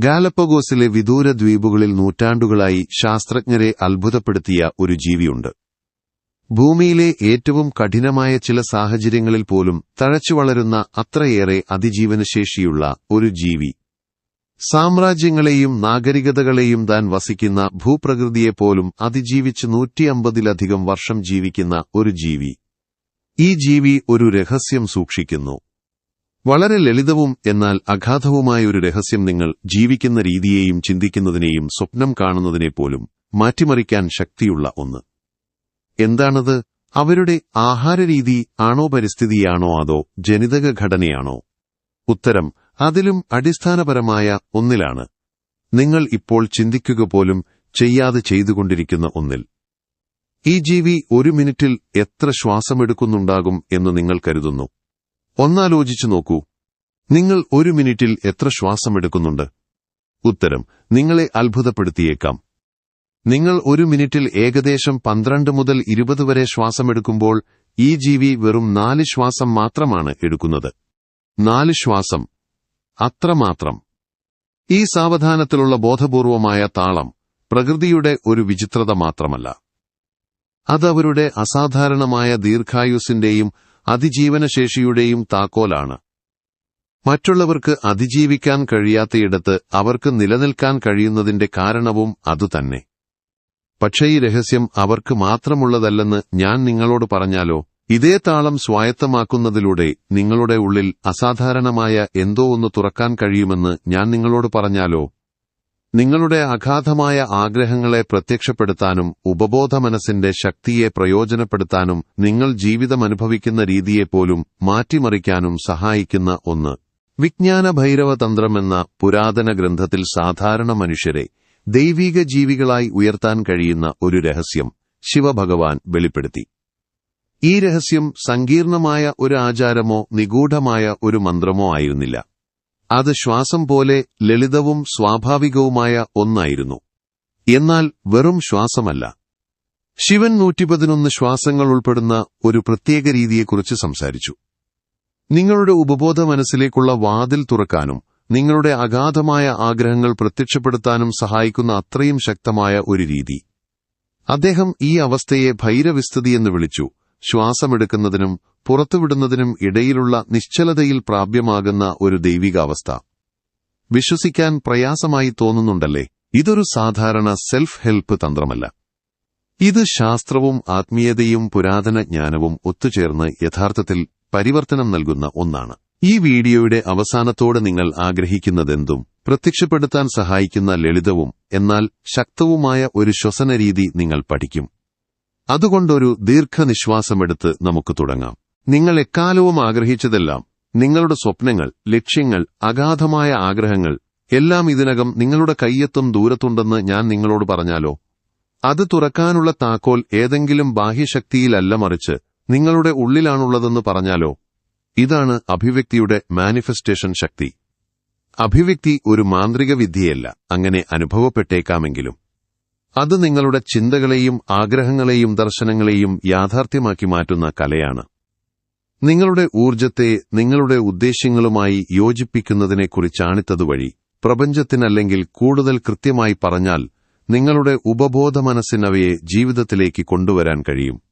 ഗാലപ്പഗോസിലെ വിദൂര ദ്വീപുകളിൽ നൂറ്റാണ്ടുകളായി ശാസ്ത്രജ്ഞരെ അത്ഭുതപ്പെടുത്തിയ ഒരു ജീവിയുണ്ട്. ഭൂമിയിലെ ഏറ്റവും കഠിനമായ ചില സാഹചര്യങ്ങളിൽ പോലും തഴച്ചു വളരുന്ന അത്രയേറെ അതിജീവനശേഷിയുള്ള ഒരു ജീവി. സാമ്രാജ്യങ്ങളെയും നാഗരികതകളെയും താൻ വസിക്കുന്ന ഭൂപ്രകൃതിയെപ്പോലും അതിജീവിച്ച് നൂറ്റിയമ്പതിലധികം വർഷം ജീവിക്കുന്ന ഒരു ജീവി. ഈ ജീവി ഒരു രഹസ്യം സൂക്ഷിക്കുന്നു. വളരെ ലളിതവും എന്നാൽ അഗാധവുമായ ഒരു രഹസ്യം നിങ്ങൾ ജീവിക്കുന്ന രീതിയെയും ചിന്തിക്കുന്നതിനെയും സ്വപ്നം കാണുന്നതിനെ കാണുന്നതിനെപ്പോലും മാറ്റിമറിക്കാൻ ശക്തിയുള്ള ഒന്ന്. എന്താണത്? അവരുടെ ആഹാരരീതി ആണോ പരിസ്ഥിതിയാണോ അതോ ജനിതക ഘടനയാണോ ഉത്തരം അതിലും അടിസ്ഥാനപരമായ ഒന്നിലാണ്. നിങ്ങൾ ഇപ്പോൾ ചിന്തിക്കുക പോലും ചെയ്യാതെ ചെയ്തുകൊണ്ടിരിക്കുന്ന ഒന്നിൽ. ഈ ജീവി ഒരു മിനിറ്റിൽ എത്ര ശ്വാസമെടുക്കുന്നുണ്ടാകും എന്ന് നിങ്ങൾ കരുതുന്നു. ഒന്നാലോചിച്ചു നോക്കൂ. നിങ്ങൾ ഒരു മിനിറ്റിൽ എത്ര ശ്വാസമെടുക്കുന്നുണ്ട്? ഉത്തരം നിങ്ങളെ അത്ഭുതപ്പെടുത്തിയേക്കാം. നിങ്ങൾ ഒരു മിനിറ്റിൽ ഏകദേശം പന്ത്രണ്ട് മുതൽ ഇരുപത് വരെ ശ്വാസമെടുക്കുമ്പോൾ ഈ ജീവി വെറും നാല് ശ്വാസം മാത്രമാണ് എടുക്കുന്നത്. നാല് ശ്വാസം. അത്രമാത്രം. ഈ സാവധാനത്തിലുള്ള ബോധപൂർവമായ താളം പ്രകൃതിയുടെ ഒരു വിചിത്രത മാത്രമല്ല. അതവരുടെ അസാധാരണമായ ദീർഘായുസിന്റെയും അതിജീവനശേഷിയുടെയും താക്കോലാണ്. മറ്റുള്ളവർക്ക് അതിജീവിക്കാൻ കഴിയാത്തയിടത്ത് അവർക്ക് നിലനിൽക്കാൻ കഴിയുന്നതിന്റെ കാരണവും അതുതന്നെ പക്ഷേ ഈ രഹസ്യം അവർക്ക് മാത്രമുള്ളതല്ലെന്ന് ഞാൻ നിങ്ങളോട് പറഞ്ഞാലോ? ഇതേ താളം സ്വായത്തമാക്കുന്നതിലൂടെ നിങ്ങളുടെ ഉള്ളിൽ അസാധാരണമായ എന്തോ ഒന്ന് തുറക്കാൻ കഴിയുമെന്ന് ഞാൻ നിങ്ങളോട് പറഞ്ഞാലോ? നിങ്ങളുടെ അഗാധമായ ആഗ്രഹങ്ങളെ പ്രത്യക്ഷപ്പെടുത്താനും ഉപബോധ മനസ്സിന്റെ ശക്തിയെ പ്രയോജനപ്പെടുത്താനും നിങ്ങൾ ജീവിതമനുഭവിക്കുന്ന രീതിയെപ്പോലും മാറ്റിമറിക്കാനും സഹായിക്കുന്ന ഒന്ന്. വിജ്ഞാന ഭൈരവ എന്ന പുരാതന ഗ്രന്ഥത്തിൽ സാധാരണ മനുഷ്യരെ ദൈവീക ജീവികളായി ഉയർത്താൻ കഴിയുന്ന ഒരു രഹസ്യം ശിവഭഗവാൻ വെളിപ്പെടുത്തി. ഈ രഹസ്യം സങ്കീർണമായ ഒരു ആചാരമോ നിഗൂഢമായ ഒരു മന്ത്രമോ ആയിരുന്നില്ല. അത് ശ്വാസം പോലെ ലളിതവും സ്വാഭാവികവുമായ ഒന്നായിരുന്നു. എന്നാൽ വെറും ശ്വാസമല്ല. ശിവൻ നൂറ്റിപ്പതിനൊന്ന് ശ്വാസങ്ങൾ ഉൾപ്പെടുന്ന ഒരു പ്രത്യേക രീതിയെക്കുറിച്ച് സംസാരിച്ചു. നിങ്ങളുടെ ഉപബോധ മനസ്സിലേക്കുള്ള വാതിൽ തുറക്കാനും നിങ്ങളുടെ അഗാധമായ ആഗ്രഹങ്ങൾ പ്രത്യക്ഷപ്പെടുത്താനും സഹായിക്കുന്ന അത്രയും ശക്തമായ ഒരു രീതി. അദ്ദേഹം ഈ അവസ്ഥയെ ഭൈരവിസ്തതി എന്ന് വിളിച്ചു. ശ്വാസമെടുക്കുന്നതിനും പുറത്തുവിടുന്നതിനും ഇടയിലുള്ള നിശ്ചലതയിൽ പ്രാപ്യമാകുന്ന ഒരു ദൈവികാവസ്ഥ. വിശ്വസിക്കാൻ പ്രയാസമായി തോന്നുന്നുണ്ടല്ലേ? ഇതൊരു സാധാരണ സെൽഫ് ഹെൽപ്പ് തന്ത്രമല്ല. ഇത് ശാസ്ത്രവും ആത്മീയതയും പുരാതന ജ്ഞാനവും ഒത്തുചേർന്ന് യഥാർത്ഥത്തിൽ പരിവർത്തനം നൽകുന്ന ഒന്നാണ്. ഈ വീഡിയോയുടെ അവസാനത്തോടെ നിങ്ങൾ ആഗ്രഹിക്കുന്നതെന്തും പ്രത്യക്ഷപ്പെടുത്താൻ സഹായിക്കുന്ന ലളിതവും എന്നാൽ ശക്തവുമായ ഒരു ശ്വസന രീതി നിങ്ങൾ പഠിക്കും. അതുകൊണ്ടൊരു ദീർഘനിശ്വാസമെടുത്ത് നമുക്ക് തുടങ്ങാം. നിങ്ങൾ എക്കാലവും ആഗ്രഹിച്ചതെല്ലാം നിങ്ങളുടെ സ്വപ്നങ്ങൾ ലക്ഷ്യങ്ങൾ അഗാധമായ ആഗ്രഹങ്ങൾ എല്ലാം ഇതിനകം നിങ്ങളുടെ കയ്യെത്തും ദൂരത്തുണ്ടെന്ന് ഞാൻ നിങ്ങളോട് പറഞ്ഞാലോ? അത് തുറക്കാനുള്ള താക്കോൽ ഏതെങ്കിലും ബാഹ്യശക്തിയിലല്ല മറിച്ച് നിങ്ങളുടെ ഉള്ളിലാണുള്ളതെന്ന് പറഞ്ഞാലോ? ഇതാണ് അഭിവ്യക്തിയുടെ മാനിഫെസ്റ്റേഷൻ ശക്തി. അഭിവ്യക്തി ഒരു മാന്ത്രിക വിദ്യയല്ല അങ്ങനെ അനുഭവപ്പെട്ടേക്കാമെങ്കിലും. അത് നിങ്ങളുടെ ചിന്തകളെയും ആഗ്രഹങ്ങളെയും ദർശനങ്ങളെയും യാഥാർത്ഥ്യമാക്കി മാറ്റുന്ന കലയാണ്. നിങ്ങളുടെ ഊർജത്തെ നിങ്ങളുടെ ഉദ്ദേശ്യങ്ങളുമായി യോജിപ്പിക്കുന്നതിനെക്കുറിച്ചാണിത്തതുവഴി പ്രപഞ്ചത്തിനല്ലെങ്കിൽ കൂടുതൽ കൃത്യമായി പറഞ്ഞാൽ നിങ്ങളുടെ ഉപബോധ മനസ്സിനവയെ ജീവിതത്തിലേക്ക് കൊണ്ടുവരാൻ കഴിയും.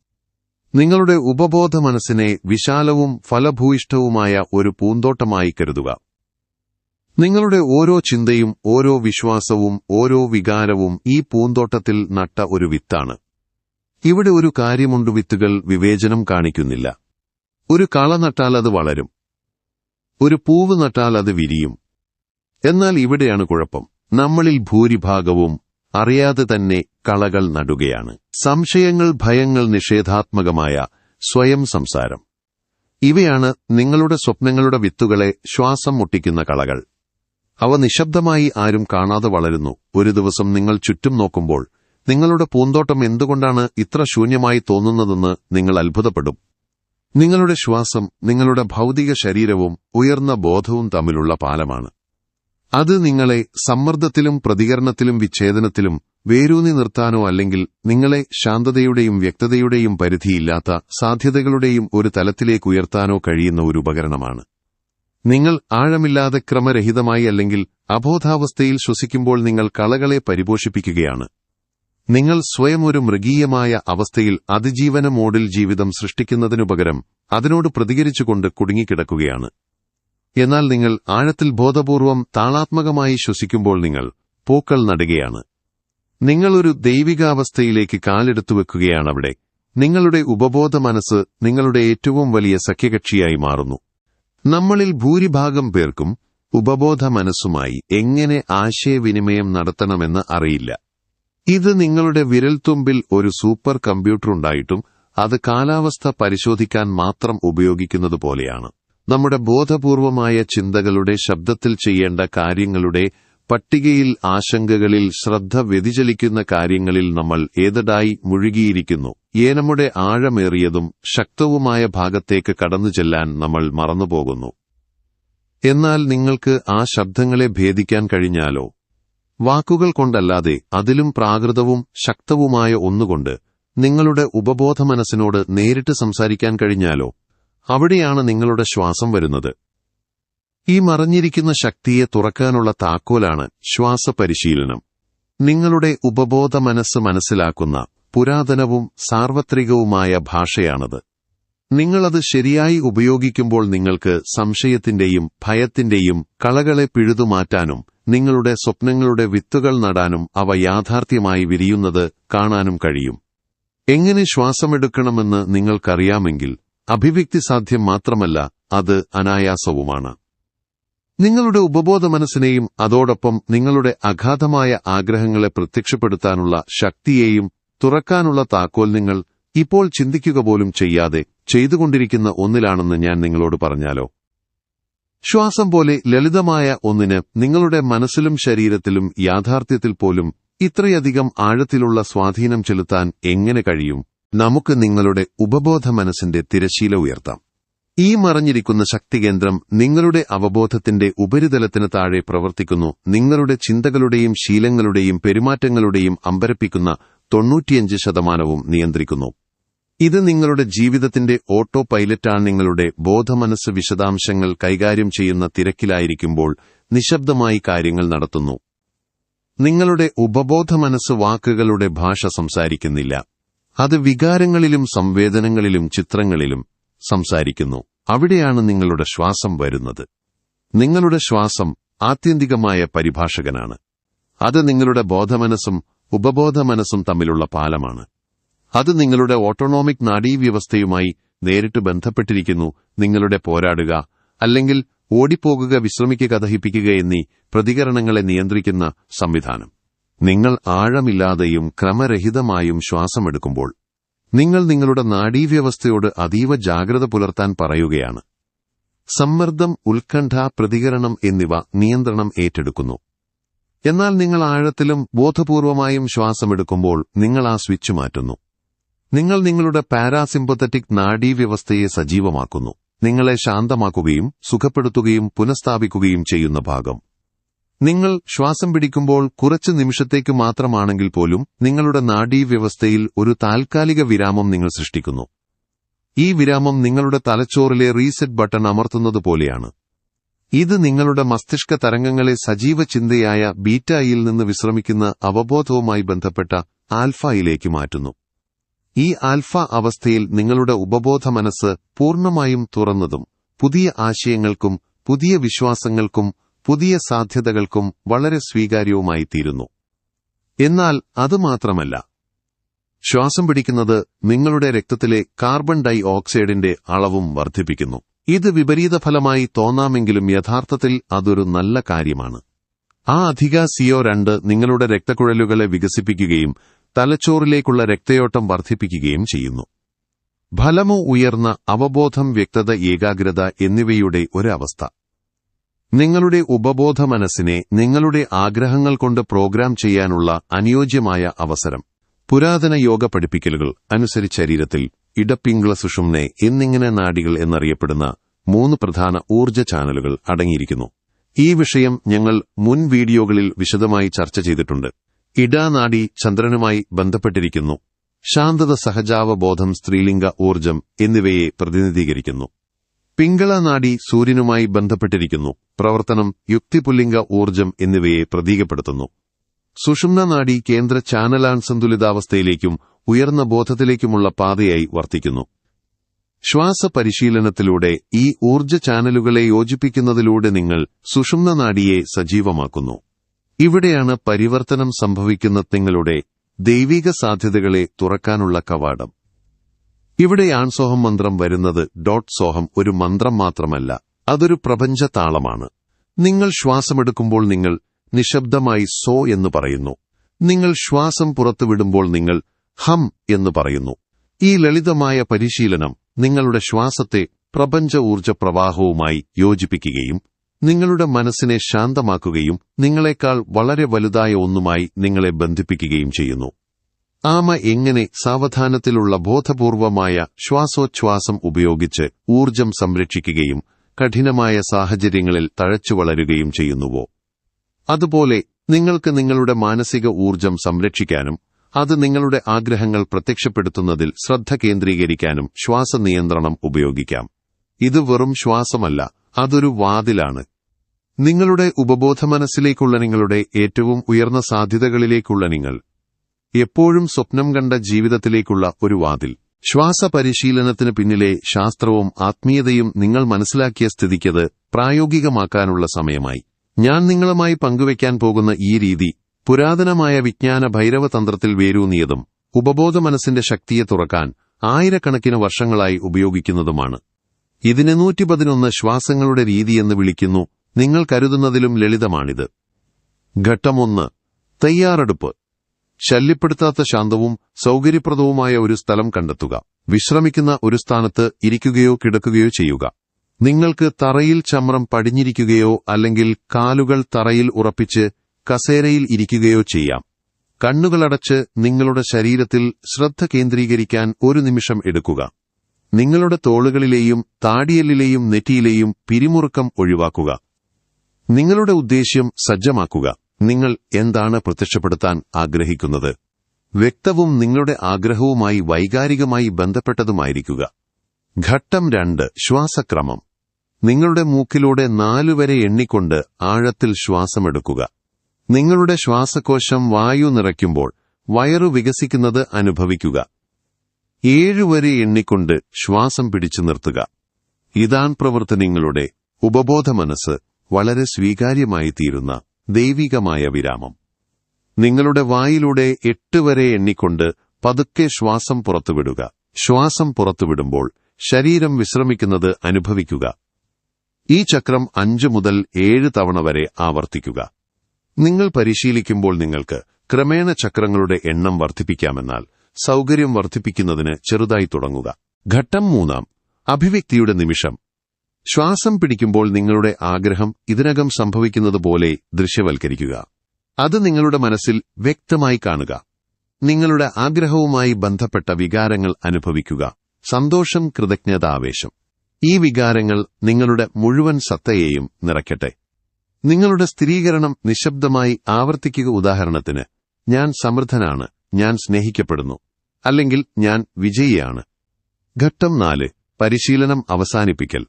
നിങ്ങളുടെ ഉപബോധ മനസ്സിനെ വിശാലവും ഫലഭൂയിഷ്ഠവുമായ ഒരു പൂന്തോട്ടമായി കരുതുക. നിങ്ങളുടെ ഓരോ ചിന്തയും ഓരോ വിശ്വാസവും ഓരോ വികാരവും ഈ പൂന്തോട്ടത്തിൽ നട്ട ഒരു വിത്താണ്. ഇവിടെ ഒരു കാര്യമുണ്ട് വിത്തുകൾ വിവേചനം കാണിക്കുന്നില്ല. ഒരു കള നട്ടാൽ അത് വളരും. ഒരു പൂവ് നട്ടാൽ അത് വിരിയും. എന്നാൽ ഇവിടെയാണ് കുഴപ്പം. നമ്മളിൽ ഭൂരിഭാഗവും അറിയാതെ തന്നെ കളകൾ നടുകയാണ്. സംശയങ്ങൾ ഭയങ്ങൾ നിഷേധാത്മകമായ സ്വയം സംസാരം. ഇവയാണ് നിങ്ങളുടെ സ്വപ്നങ്ങളുടെ വിത്തുകളെ ശ്വാസം മുട്ടിക്കുന്ന കളകൾ. അവ നിശബ്ദമായി ആരും കാണാതെ വളരുന്നു. ഒരു ദിവസം നിങ്ങൾ ചുറ്റും നോക്കുമ്പോൾ നിങ്ങളുടെ പൂന്തോട്ടം എന്തുകൊണ്ടാണ് ഇത്ര ശൂന്യമായി തോന്നുന്നതെന്ന് നിങ്ങൾ അത്ഭുതപ്പെടും. നിങ്ങളുടെ ശ്വാസം നിങ്ങളുടെ ഭൗതിക ശരീരവും ഉയർന്ന ബോധവും തമ്മിലുള്ള പാലമാണ്. അത് നിങ്ങളെ സമ്മർദ്ദത്തിലും പ്രതികരണത്തിലും വിച്ഛേദനത്തിലും വേരൂന്നി നിർത്താനോ അല്ലെങ്കിൽ നിങ്ങളെ ശാന്തതയുടെയും വ്യക്തതയുടെയും പരിധിയില്ലാത്ത സാധ്യതകളുടെയും ഒരു തലത്തിലേക്ക് ഉയർത്താനോ കഴിയുന്ന ഒരു ഉപകരണമാണ്. നിങ്ങൾ ആഴമില്ലാതെ ക്രമരഹിതമായി അല്ലെങ്കിൽ അബോധാവസ്ഥയിൽ ശ്വസിക്കുമ്പോൾ നിങ്ങൾ കളകളെ പരിപോഷിപ്പിക്കുകയാണ്. നിങ്ങൾ സ്വയം ഒരു മൃഗീയമായ അവസ്ഥയിൽ അതിജീവന മോഡിൽ ജീവിതം സൃഷ്ടിക്കുന്നതിനു പകരം അതിനോട് പ്രതികരിച്ചുകൊണ്ട് കുടുങ്ങിക്കിടക്കുകയാണ്. എന്നാൽ നിങ്ങൾ ആഴത്തിൽ ബോധപൂർവം താളാത്മകമായി ശ്വസിക്കുമ്പോൾ നിങ്ങൾ പൂക്കൾ നടുകയാണ്. നിങ്ങളൊരു ദൈവികാവസ്ഥയിലേക്ക് കാലെടുത്തു വെക്കുകയാണവിടെ. നിങ്ങളുടെ ഉപബോധ മനസ്സ് നിങ്ങളുടെ ഏറ്റവും വലിയ സഖ്യകക്ഷിയായി മാറുന്നു. നമ്മളിൽ ഭൂരിഭാഗം പേർക്കും ഉപബോധ മനസ്സുമായി എങ്ങനെ ആശയവിനിമയം നടത്തണമെന്ന് അറിയില്ല. ഇത് നിങ്ങളുടെ വിരൽത്തുമ്പിൽ ഒരു സൂപ്പർ കമ്പ്യൂട്ടർ ഉണ്ടായിട്ടും അത് കാലാവസ്ഥ പരിശോധിക്കാൻ മാത്രം ഉപയോഗിക്കുന്നത് പോലെയാണ്. നമ്മുടെ ബോധപൂർവമായ ചിന്തകളുടെ ശബ്ദത്തിൽ ചെയ്യേണ്ട കാര്യങ്ങളുടെ പട്ടികയിൽ ആശങ്കകളിൽ ശ്രദ്ധ വ്യതിചലിക്കുന്ന കാര്യങ്ങളിൽ നമ്മൾ ഏതടായി മുഴുകിയിരിക്കുന്നു. ഏ നമ്മുടെ ആഴമേറിയതും ശക്തവുമായ ഭാഗത്തേക്ക് കടന്നു ചെല്ലാൻ നമ്മൾ മറന്നുപോകുന്നു. എന്നാൽ നിങ്ങൾക്ക് ആ ശബ്ദങ്ങളെ ഭേദിക്കാൻ കഴിഞ്ഞാലോ? വാക്കുകൾ കൊണ്ടല്ലാതെ അതിലും പ്രാകൃതവും ശക്തവുമായ ഒന്നുകൊണ്ട് നിങ്ങളുടെ ഉപബോധ മനസ്സിനോട് നേരിട്ട് സംസാരിക്കാൻ കഴിഞ്ഞാലോ? അവിടെയാണ് നിങ്ങളുടെ ശ്വാസം വരുന്നത്. ഈ മറിഞ്ഞിരിക്കുന്ന ശക്തിയെ തുറക്കാനുള്ള താക്കോലാണ് ശ്വാസപരിശീലനം. നിങ്ങളുടെ ഉപബോധ മനസ്സ് മനസ്സിലാക്കുന്ന പുരാതനവും സാർവത്രികവുമായ ഭാഷയാണത്. നിങ്ങളത് ശരിയായി ഉപയോഗിക്കുമ്പോൾ നിങ്ങൾക്ക് സംശയത്തിന്റെയും ഭയത്തിന്റെയും കളകളെ പിഴുതുമാറ്റാനും നിങ്ങളുടെ സ്വപ്നങ്ങളുടെ വിത്തുകൾ നടാനും അവ യാഥാർത്ഥ്യമായി വിരിയുന്നത് കാണാനും കഴിയും. എങ്ങനെ ശ്വാസമെടുക്കണമെന്ന് നിങ്ങൾക്കറിയാമെങ്കിൽ അഭിവ്യക്തി സാധ്യം മാത്രമല്ല അത് അനായാസവുമാണ്. നിങ്ങളുടെ ഉപബോധ മനസ്സിനെയും അതോടൊപ്പം നിങ്ങളുടെ അഗാധമായ ആഗ്രഹങ്ങളെ പ്രത്യക്ഷപ്പെടുത്താനുള്ള ശക്തിയെയും തുറക്കാനുള്ള താക്കോൽ നിങ്ങൾ ഇപ്പോൾ ചിന്തിക്കുക പോലും ചെയ്യാതെ ചെയ്തുകൊണ്ടിരിക്കുന്ന ഒന്നിലാണെന്ന് ഞാൻ നിങ്ങളോട് പറഞ്ഞാലോ? ശ്വാസം പോലെ ലളിതമായ ഒന്നിന് നിങ്ങളുടെ മനസ്സിലും ശരീരത്തിലും യാഥാർത്ഥ്യത്തിൽ പോലും ഇത്രയധികം ആഴത്തിലുള്ള സ്വാധീനം ചെലുത്താൻ എങ്ങനെ കഴിയും? നമുക്ക് നിങ്ങളുടെ ഉപബോധ മനസ്സിന്റെ തിരശീല ഉയർത്താം. ഈ മറഞ്ഞിരിക്കുന്ന ശക്തികേന്ദ്രം നിങ്ങളുടെ അവബോധത്തിന്റെ ഉപരിതലത്തിന് താഴെ പ്രവർത്തിക്കുന്നു. നിങ്ങളുടെ ചിന്തകളുടെയും ശീലങ്ങളുടെയും പെരുമാറ്റങ്ങളുടെയും അമ്പരപ്പിക്കുന്ന തൊണ്ണൂറ്റിയഞ്ച് ശതമാനവും നിയന്ത്രിക്കുന്നു. ഇത് നിങ്ങളുടെ ജീവിതത്തിന്റെ ഓട്ടോ പൈലറ്റാണ് നിങ്ങളുടെ ബോധമനസ് വിശദാംശങ്ങൾ കൈകാര്യം ചെയ്യുന്ന തിരക്കിലായിരിക്കുമ്പോൾ നിശബ്ദമായി കാര്യങ്ങൾ നടത്തുന്നു. നിങ്ങളുടെ ഉപബോധമനസ് വാക്കുകളുടെ ഭാഷ സംസാരിക്കുന്നില്ല. അത് വികാരങ്ങളിലും സംവേദനങ്ങളിലും ചിത്രങ്ങളിലും സംസാരിക്കുന്നു. അവിടെയാണ് നിങ്ങളുടെ ശ്വാസം വരുന്നത്. നിങ്ങളുടെ ശ്വാസം ആത്യന്തികമായ പരിഭാഷകനാണ്. അത് നിങ്ങളുടെ ബോധമനസ്സും ഉപബോധ മനസ്സും തമ്മിലുള്ള പാലമാണ്. അത് നിങ്ങളുടെ ഓട്ടോണോമിക് നാഡീവ്യവസ്ഥയുമായി നേരിട്ട് ബന്ധപ്പെട്ടിരിക്കുന്നു. നിങ്ങളുടെ പോരാടുക അല്ലെങ്കിൽ ഓടിപ്പോകുക വിശ്രമിക്കുക ദഹിപ്പിക്കുക എന്നീ പ്രതികരണങ്ങളെ നിയന്ത്രിക്കുന്ന സംവിധാനം. നിങ്ങൾ ആഴമില്ലാതെയും ക്രമരഹിതമായും ശ്വാസമെടുക്കുമ്പോൾ നിങ്ങൾ നിങ്ങളുടെ നാഡീവ്യവസ്ഥയോട് അതീവ ജാഗ്രത പുലർത്താൻ പറയുകയാണ്. സമ്മർദ്ദം ഉത്കണ്ഠ പ്രതികരണം എന്നിവ നിയന്ത്രണം ഏറ്റെടുക്കുന്നു. എന്നാൽ നിങ്ങൾ ആഴത്തിലും ബോധപൂർവമായും ശ്വാസമെടുക്കുമ്പോൾ നിങ്ങൾ ആ സ്വിച്ച് മാറ്റുന്നു. നിങ്ങൾ നിങ്ങളുടെ പാരാസിമ്പത്തറ്റിക് നാഡീവ്യവസ്ഥയെ സജീവമാക്കുന്നു. നിങ്ങളെ ശാന്തമാക്കുകയും സുഖപ്പെടുത്തുകയും പുനഃസ്ഥാപിക്കുകയും ചെയ്യുന്ന ഭാഗം. നിങ്ങൾ ശ്വാസം പിടിക്കുമ്പോൾ കുറച്ച് നിമിഷത്തേക്ക് മാത്രമാണെങ്കിൽ പോലും നിങ്ങളുടെ നാഡീവ്യവസ്ഥയിൽ ഒരു താൽക്കാലിക വിരാമം നിങ്ങൾ സൃഷ്ടിക്കുന്നു. ഈ വിരാമം നിങ്ങളുടെ തലച്ചോറിലെ റീസെറ്റ് ബട്ടൺ അമർത്തുന്നത് പോലെയാണ്. ഇത് നിങ്ങളുടെ മസ്തിഷ്ക തരംഗങ്ങളെ സജീവ ചിന്തയായ ബീറ്റയിൽ നിന്ന് വിശ്രമിക്കുന്ന അവബോധവുമായി ബന്ധപ്പെട്ട ആൽഫയിലേക്ക് മാറ്റുന്നു. ഈ ആൽഫ അവസ്ഥയിൽ നിങ്ങളുടെ ഉപബോധ മനസ്സ് പൂർണമായും തുറന്നതും പുതിയ ആശയങ്ങൾക്കും പുതിയ വിശ്വാസങ്ങൾക്കും പുതിയ സാധ്യതകൾക്കും വളരെ സ്വീകാര്യവുമായി തീരുന്നു എന്നാൽ അതുമാത്രമല്ല ശ്വാസം പിടിക്കുന്നത് നിങ്ങളുടെ രക്തത്തിലെ കാർബൺ ഡൈ ഓക്സൈഡിന്റെ അളവും വർദ്ധിപ്പിക്കുന്നു. ഇത് വിപരീത ഫലമായി തോന്നാമെങ്കിലും യഥാർത്ഥത്തിൽ അതൊരു നല്ല കാര്യമാണ്. ആ അധിക സിഒ രണ്ട് നിങ്ങളുടെ രക്തക്കുഴലുകളെ വികസിപ്പിക്കുകയും തലച്ചോറിലേക്കുള്ള രക്തയോട്ടം വർദ്ധിപ്പിക്കുകയും ചെയ്യുന്നു. ഫലമോ ഉയർന്ന അവബോധം വ്യക്തത ഏകാഗ്രത എന്നിവയുടെ ഒരവസ്ഥ. നിങ്ങളുടെ ഉപബോധ മനസ്സിനെ നിങ്ങളുടെ ആഗ്രഹങ്ങൾ കൊണ്ട് പ്രോഗ്രാം ചെയ്യാനുള്ള അനുയോജ്യമായ അവസരം. പുരാതന യോഗ പഠിപ്പിക്കലുകൾ അനുസരിച്ച് ശരീരത്തിൽ ഇടപ്പിംഗ്ല സുഷുമ്നെ എന്നിങ്ങനെ നാടികൾ എന്നറിയപ്പെടുന്ന മൂന്ന് പ്രധാന ഊർജ ചാനലുകൾ അടങ്ങിയിരിക്കുന്നു. ഈ വിഷയം ഞങ്ങൾ മുൻ വീഡിയോകളിൽ വിശദമായി ചർച്ച ചെയ്തിട്ടുണ്ട്. ഇടാനാഡി ചന്ദ്രനുമായി ബന്ധപ്പെട്ടിരിക്കുന്നു. ശാന്തത സഹജാവബോധം സ്ത്രീലിംഗ ഊർജം എന്നിവയെ പ്രതിനിധീകരിക്കുന്നു. പിങ്കള നാഡി സൂര്യനുമായി ബന്ധപ്പെട്ടിരിക്കുന്നു. പ്രവർത്തനം യുക്തിപുല്ലിംഗ ഊർജം എന്നിവയെ പ്രതീകപ്പെടുത്തുന്നു. സുഷുമ്ന നാഡി കേന്ദ്ര ചാനലാൻ സന്തുലിതാവസ്ഥയിലേക്കും ഉയർന്ന ബോധത്തിലേക്കുമുള്ള പാതയായി വർത്തിക്കുന്നു. ശ്വാസ പരിശീലനത്തിലൂടെ ഈ ഊർജ ചാനലുകളെ യോജിപ്പിക്കുന്നതിലൂടെ നിങ്ങൾ സുഷുമ്ന നാടിയെ സജീവമാക്കുന്നു. ഇവിടെയാണ് പരിവർത്തനം സംഭവിക്കുന്ന നിങ്ങളുടെ ദൈവിക സാധ്യതകളെ തുറക്കാനുള്ള കവാടം. ഇവിടെ ആൺസോഹം മന്ത്രം വരുന്നത് ഡോട്ട് സോഹം ഒരു മന്ത്രം മാത്രമല്ല അതൊരു പ്രപഞ്ച താളമാണ്. നിങ്ങൾ ശ്വാസമെടുക്കുമ്പോൾ നിങ്ങൾ നിശബ്ദമായി സോ എന്ന് പറയുന്നു. നിങ്ങൾ ശ്വാസം പുറത്തുവിടുമ്പോൾ നിങ്ങൾ ഹം എന്ന് പറയുന്നു. ഈ ലളിതമായ പരിശീലനം നിങ്ങളുടെ ശ്വാസത്തെ പ്രപഞ്ച ഊർജ പ്രവാഹവുമായി യോജിപ്പിക്കുകയും നിങ്ങളുടെ മനസ്സിനെ ശാന്തമാക്കുകയും നിങ്ങളെക്കാൾ വളരെ വലുതായ ഒന്നുമായി നിങ്ങളെ ബന്ധിപ്പിക്കുകയും ചെയ്യുന്നു. ആമ എങ്ങനെ സാവധാനത്തിലുള്ള ബോധപൂർവമായ ശ്വാസോച്ഛ്വാസം ഉപയോഗിച്ച് ഊർജം സംരക്ഷിക്കുകയും കഠിനമായ സാഹചര്യങ്ങളിൽ തഴച്ചു വളരുകയും ചെയ്യുന്നുവോ? അതുപോലെ നിങ്ങൾക്ക് നിങ്ങളുടെ മാനസിക ഊർജം സംരക്ഷിക്കാനും അത് നിങ്ങളുടെ ആഗ്രഹങ്ങൾ പ്രത്യക്ഷപ്പെടുത്തുന്നതിൽ ശ്രദ്ധ കേന്ദ്രീകരിക്കാനും ശ്വാസനിയന്ത്രണം ഉപയോഗിക്കാം. ഇത് വെറും ശ്വാസമല്ല അതൊരു വാതിലാണ്. നിങ്ങളുടെ ഉപബോധ മനസ്സിലേക്കുള്ള നിങ്ങളുടെ ഏറ്റവും ഉയർന്ന സാധ്യതകളിലേക്കുള്ള നിങ്ങൾ എപ്പോഴും സ്വപ്നം കണ്ട ജീവിതത്തിലേക്കുള്ള ഒരു വാതിൽ. ശ്വാസപരിശീലനത്തിന് പിന്നിലെ ശാസ്ത്രവും ആത്മീയതയും നിങ്ങൾ മനസ്സിലാക്കിയ സ്ഥിതിക്കത് പ്രായോഗികമാക്കാനുള്ള സമയമായി. ഞാൻ നിങ്ങളുമായി പങ്കുവയ്ക്കാൻ പോകുന്ന ഈ രീതി പുരാതനമായ വിജ്ഞാന ഭൈരവതന്ത്രത്തിൽ വേരൂന്നിയതും ഉപബോധ മനസ്സിന്റെ ശക്തിയെ തുറക്കാൻ ആയിരക്കണക്കിന് വർഷങ്ങളായി ഉപയോഗിക്കുന്നതുമാണ്. ഇതിനെ നൂറ്റി പതിനൊന്ന് ശ്വാസങ്ങളുടെ രീതി എന്ന് വിളിക്കുന്നു. നിങ്ങൾ കരുതുന്നതിലും ലളിതമാണിത്. ഘട്ടമൊന്ന് തയ്യാറെടുപ്പ്. ശല്യപ്പെടുത്താത്ത ശാന്തവും സൗകര്യപ്രദവുമായ ഒരു സ്ഥലം കണ്ടെത്തുക. വിശ്രമിക്കുന്ന ഒരു സ്ഥാനത്ത് ഇരിക്കുകയോ കിടക്കുകയോ ചെയ്യുക. നിങ്ങൾക്ക് തറയിൽ ചമ്രം പടിഞ്ഞിരിക്കുകയോ അല്ലെങ്കിൽ കാലുകൾ തറയിൽ ഉറപ്പിച്ച് കസേരയിൽ ഇരിക്കുകയോ ചെയ്യാം. കണ്ണുകളടച്ച് നിങ്ങളുടെ ശരീരത്തിൽ ശ്രദ്ധ കേന്ദ്രീകരിക്കാൻ ഒരു നിമിഷം എടുക്കുക. നിങ്ങളുടെ തോളുകളിലെയും താടിയലിലെയും നെറ്റിയിലെയും പിരിമുറുക്കം ഒഴിവാക്കുക. നിങ്ങളുടെ ഉദ്ദേശ്യം സജ്ജമാക്കുക. നിങ്ങൾ എന്താണ് പ്രത്യക്ഷപ്പെടുത്താൻ ആഗ്രഹിക്കുന്നത്? വ്യക്തവും നിങ്ങളുടെ ആഗ്രഹവുമായി വൈകാരികമായി ബന്ധപ്പെട്ടതുമായിരിക്കുക. ഘട്ടം രണ്ട് ശ്വാസക്രമം. നിങ്ങളുടെ മൂക്കിലൂടെ നാലുവരെ എണ്ണിക്കൊണ്ട് ആഴത്തിൽ ശ്വാസമെടുക്കുക. നിങ്ങളുടെ ശ്വാസകോശം വായു നിറയ്ക്കുമ്പോൾ വയറു വികസിക്കുന്നത് അനുഭവിക്കുക. ഏഴുവരെ എണ്ണിക്കൊണ്ട് ശ്വാസം പിടിച്ചു നിർത്തുക. ഇതാൻ പ്രവർത്തനങ്ങളുടെ ഉപബോധ മനസ്സ് വളരെ സ്വീകാര്യമായി തീരുന്ന ദൈവികമായ വിരാമം. നിങ്ങളുടെ വായിലൂടെ എട്ട് വരെ എണ്ണിക്കൊണ്ട് പതുക്കെ ശ്വാസം പുറത്തുവിടുക. ശ്വാസം പുറത്തുവിടുമ്പോൾ ശരീരം വിശ്രമിക്കുന്നത് അനുഭവിക്കുക. ഈ ചക്രം അഞ്ചു മുതൽ ഏഴ് തവണ വരെ ആവർത്തിക്കുക. നിങ്ങൾ പരിശീലിക്കുമ്പോൾ നിങ്ങൾക്ക് ക്രമേണ ചക്രങ്ങളുടെ എണ്ണം വർദ്ധിപ്പിക്കാമെന്നാൽ സൗകര്യം വർദ്ധിപ്പിക്കുന്നതിന് ചെറുതായി തുടങ്ങുക. ഘട്ടം മൂന്നാം. അഭിവ്യക്തിയുടെ നിമിഷം. ശ്വാസം പിടിക്കുമ്പോൾ നിങ്ങളുടെ ആഗ്രഹം ഇതിനകം സംഭവിക്കുന്നതുപോലെ ദൃശ്യവൽക്കരിക്കുക. അത് നിങ്ങളുടെ മനസ്സിൽ വ്യക്തമായി കാണുക. നിങ്ങളുടെ ആഗ്രഹവുമായി ബന്ധപ്പെട്ട വികാരങ്ങൾ അനുഭവിക്കുക. സന്തോഷം കൃതജ്ഞത ആവേശം ഈ വികാരങ്ങൾ നിങ്ങളുടെ മുഴുവൻ സത്തയെയും നിറയ്ക്കട്ടെ. നിങ്ങളുടെ സ്ഥിരീകരണം നിശബ്ദമായി ആവർത്തിക്കുക ഉദാഹരണത്തിന് ഞാൻ സമൃദ്ധനാണ് ഞാൻ സ്നേഹിക്കപ്പെടുന്നു. അല്ലെങ്കിൽ ഞാൻ വിജയിയാണ്. ഘട്ടം നാല്. പരിശീലനം അവസാനിപ്പിക്കൽ.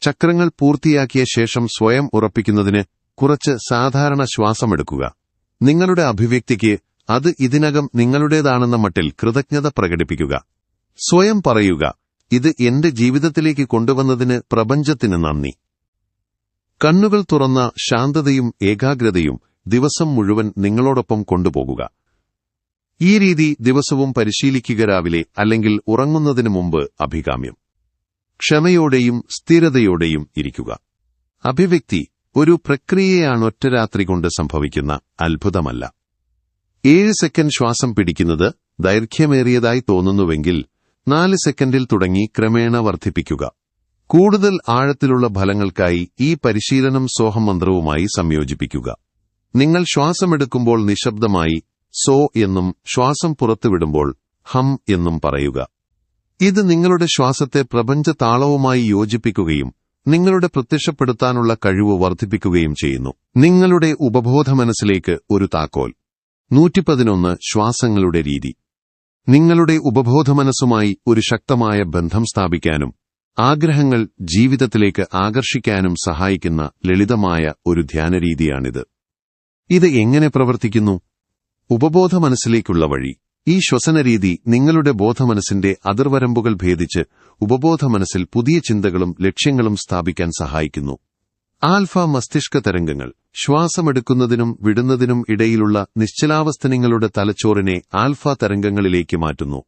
ചക്രങ്ങൾ പൂർത്തിയാക്കിയ ശേഷം സ്വയം ഉറപ്പിക്കുന്നതിന് കുറച്ച് സാധാരണ ശ്വാസമെടുക്കുക. നിങ്ങളുടെ അഭിവ്യക്തിക്ക് അത് ഇതിനകം നിങ്ങളുടേതാണെന്ന മട്ടിൽ കൃതജ്ഞത പ്രകടിപ്പിക്കുക. സ്വയം പറയുക ഇത് എന്റെ ജീവിതത്തിലേക്ക് കൊണ്ടുവന്നതിന് പ്രപഞ്ചത്തിന് നന്ദി. കണ്ണുകൾ തുറന്ന ശാന്തതയും ഏകാഗ്രതയും ദിവസം മുഴുവൻ നിങ്ങളോടൊപ്പം കൊണ്ടുപോകുക. ഈ രീതി ദിവസവും പരിശീലിക്കുക രാവിലെ അല്ലെങ്കിൽ ഉറങ്ങുന്നതിനു മുമ്പ് അഭികാമ്യം. ക്ഷമയോടെയും സ്ഥിരതയോടെയും ഇരിക്കുക. അഭിവ്യക്തി ഒരു പ്രക്രിയയാണ് ഒറ്റ രാത്രി കൊണ്ട് സംഭവിക്കുന്ന അത്ഭുതമല്ല. ഏഴ് സെക്കൻഡ് ശ്വാസം പിടിക്കുന്നത് ദൈർഘ്യമേറിയതായി തോന്നുന്നുവെങ്കിൽ നാല് സെക്കൻഡിൽ തുടങ്ങി ക്രമേണ വർദ്ധിപ്പിക്കുക. കൂടുതൽ ആഴത്തിലുള്ള ഫലങ്ങൾക്കായി ഈ പരിശീലനം സോഹമന്ത്രവുമായി സംയോജിപ്പിക്കുക. നിങ്ങൾ ശ്വാസമെടുക്കുമ്പോൾ നിശബ്ദമായി സോ എന്നും ശ്വാസം പുറത്തുവിടുമ്പോൾ ഹം എന്നും പറയുക. ഇത് നിങ്ങളുടെ ശ്വാസത്തെ പ്രപഞ്ച താളവുമായി യോജിപ്പിക്കുകയും നിങ്ങളുടെ പ്രത്യക്ഷപ്പെടുത്താനുള്ള കഴിവ് വർദ്ധിപ്പിക്കുകയും ചെയ്യുന്നു. നിങ്ങളുടെ ഉപബോധ മനസ്സിലേക്ക് ഒരു താക്കോൽ. നൂറ്റിപ്പതിനൊന്ന് ശ്വാസങ്ങളുടെ രീതി. നിങ്ങളുടെ ഉപബോധ മനസ്സുമായി ഒരു ശക്തമായ ബന്ധം സ്ഥാപിക്കാനും ആഗ്രഹങ്ങൾ ജീവിതത്തിലേക്ക് ആകർഷിക്കാനും സഹായിക്കുന്ന ലളിതമായ ഒരു ധ്യാനരീതിയാണിത്. ഇത് എങ്ങനെ പ്രവർത്തിക്കുന്നു? ഉപബോധ മനസ്സിലേക്കുള്ള വഴി. ഈ ശ്വസനരീതി നിങ്ങളുടെ ബോധമനസ്സിന്റെ അതിർവരമ്പുകൾ ഭേദിച്ച് ഉപബോധ മനസ്സിൽ പുതിയ ചിന്തകളും ലക്ഷ്യങ്ങളും സ്ഥാപിക്കാൻ സഹായിക്കുന്നു. ആൽഫ മസ്തിഷ്ക തരംഗങ്ങൾ. ശ്വാസമെടുക്കുന്നതിനും വിടുന്നതിനും ഇടയിലുള്ള നിശ്ചലാവസ്ഥ നിങ്ങളുടെ തലച്ചോറിനെ ആൽഫ തരംഗങ്ങളിലേക്ക് മാറ്റുന്നു.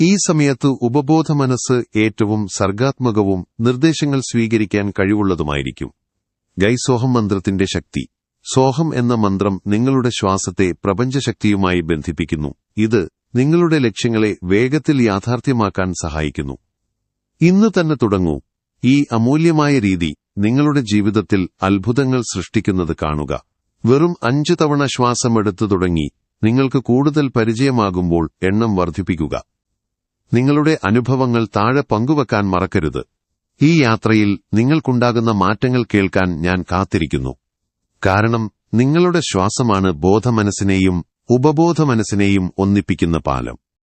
ഈ സമയത്ത് ഉപബോധ മനസ്സ് ഏറ്റവും സർഗാത്മകവും നിർദ്ദേശങ്ങൾ സ്വീകരിക്കാൻ കഴിവുള്ളതുമായിരിക്കും. ഗൈസോഹം മന്ത്രത്തിന്റെ ശക്തി. സോഹം എന്ന മന്ത്രം നിങ്ങളുടെ ശ്വാസത്തെ പ്രപഞ്ചശക്തിയുമായി ബന്ധിപ്പിക്കുന്നു. ഇത് നിങ്ങളുടെ ലക്ഷ്യങ്ങളെ വേഗത്തിൽ യാഥാർത്ഥ്യമാക്കാൻ സഹായിക്കുന്നു. ഇന്ന് തന്നെ തുടങ്ങൂ. ഈ അമൂല്യമായ രീതി നിങ്ങളുടെ ജീവിതത്തിൽ അത്ഭുതങ്ങൾ സൃഷ്ടിക്കുന്നത് കാണുക. വെറും അഞ്ചു തവണ ശ്വാസമെടുത്തു തുടങ്ങി നിങ്ങൾക്ക് കൂടുതൽ പരിചയമാകുമ്പോൾ എണ്ണം വർദ്ധിപ്പിക്കുക. നിങ്ങളുടെ അനുഭവങ്ങൾ താഴെ പങ്കുവെക്കാൻ മറക്കരുത്. ഈ യാത്രയിൽ നിങ്ങൾക്കുണ്ടാകുന്ന മാറ്റങ്ങൾ കേൾക്കാൻ ഞാൻ കാത്തിരിക്കുന്നു. കാരണം നിങ്ങളുടെ ശ്വാസമാണ് ബോധമനസ്സിനെയും ഉപബോധമനസ്സിനെയും ഒന്നിപ്പിക്കുന്ന പാലം.